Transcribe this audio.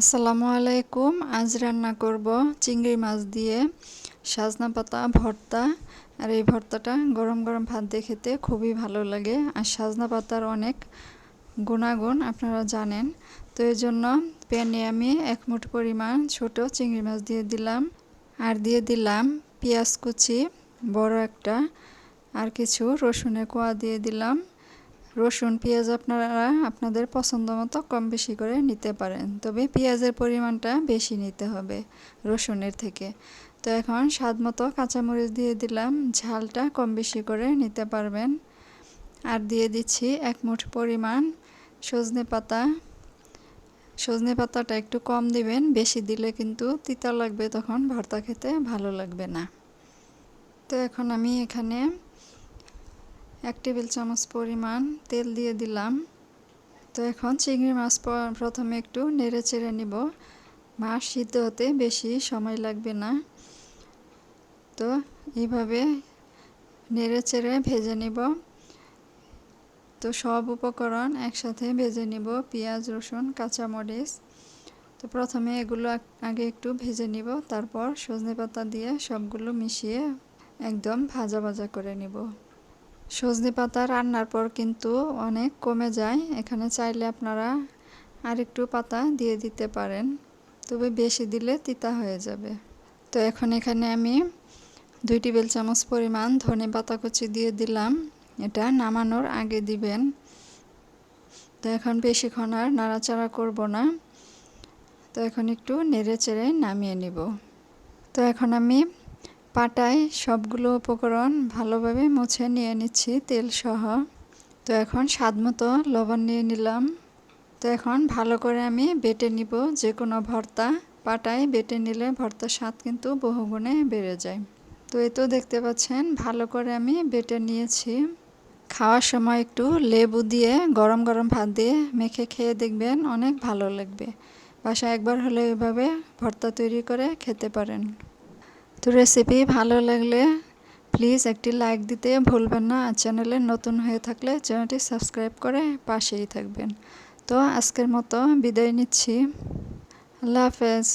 আসসালামু আলাইকুম। আজ রান্না করব চিংড়ি মাছ দিয়ে। সাজনা পাতা, ভর্তা। আর এই ভর্তাটা গরম গরম ভাত দিয়ে খেতে খুবই ভালো লাগে। আর সাজনা পাতার অনেক গুণাগুণ আপনারা জানেন। তো এই জন্য প্যানে আমি এক মুঠ পরিমাণ ছোট চিংড়ি মাছ দিয়ে দিলাম। আর দিয়ে দিলাম পেঁয়াজ কুচি, বড় একটা, আর কিছু রসুনের কোয়া দিয়ে দিলাম। রসুন, পেঁয়াজ আপনারা আপনাদের পছন্দ মতো কম বেশি করে নিতে পারেন। তবে পেঁয়াজের পরিমাণটা বেশি নিতে হবে রসুনের থেকে। তো এখন স্বাদ মতো কাঁচামরিচ দিয়ে দিলাম। ঝালটা কম বেশি করে নিতে পারবেন। আর দিয়ে দিচ্ছি এক মুঠ পরিমাণ সজনে পাতা। সজনে পাতাটা একটু কম দিবেন, বেশি দিলে কিন্তু তিতা লাগবে, তখন ভর্তা খেতে ভালো লাগবে না। তো এখন আমি এখানে এক টেবিল চামচ পরিমাণ তেল দিয়ে দিলাম। তো এখন চিংড়ি মাছ প্রথমে একটু নেড়ে চেড়ে নিব। মাছ সিদ্ধ হতে বেশি সময় লাগবে না। তো এইভাবে নেড়ে চেড়ে ভেজে নিব। তো সব উপকরণ একসাথে ভেজে নিব। পেঁয়াজ, রসুন, কাঁচামরিচ। তো প্রথমে এগুলো আগে একটু ভেজে নিব। তারপর সজনে পাতা দিয়ে সবগুলো মিশিয়ে একদম ভাজা ভাজা করে নিব। সজনে পাতা রান্নার পর কিন্তু অনেক কমে যায়। এখানে চাইলে আপনারা আর একটু পাতা দিয়ে দিতে পারেন। তবে বেশি দিলে তিতা হয়ে যাবে। তো এখন এখানে আমি দুই টেবিল চামচ পরিমাণ ধনে পাতা কুচি দিয়ে দিলাম। এটা নামানোর আগে দিবেন। তো এখন বেশিক্ষণ আর নাড়াচাড়া করব না। তো এখন একটু নেড়ে চেড়ে নামিয়ে নিব। তো এখন আমি পাটায় সবগুলো উপকরণ ভালোভাবে মুছে নিয়ে নিচ্ছি তেল সহ তো এখন স্বাদ মতো লবণ নিয়ে নিলাম। তো এখন ভালো করে আমি বেটে নিব যে কোনো ভর্তা। পাটায় বেটে নিলে ভর্তার স্বাদ কিন্তু বহুগুণে বেড়ে যায়। তো এ তো দেখতে পাচ্ছেন, ভালো করে আমি বেটে নিয়েছি। খাওয়ার সময় একটু লেবু দিয়ে গরম গরম ভাত দিয়ে মেখে খেয়ে দেখবেন অনেক ভালো লাগবে। বাসায় একবার হলে এভাবে ভর্তা তৈরি করে খেতে পারেন। তো রেসিপি ভালো লাগলে প্লিজ একটি লাইক দিতে ভুলবেন না আর চ্যানেলে নতুন হয়ে থাকলে চ্যানেলটি সাবস্ক্রাইব করে পাশেই থাকবেন। তো আজকের মতো বিদায় নিচ্ছি। আল্লাহ হাফেজ।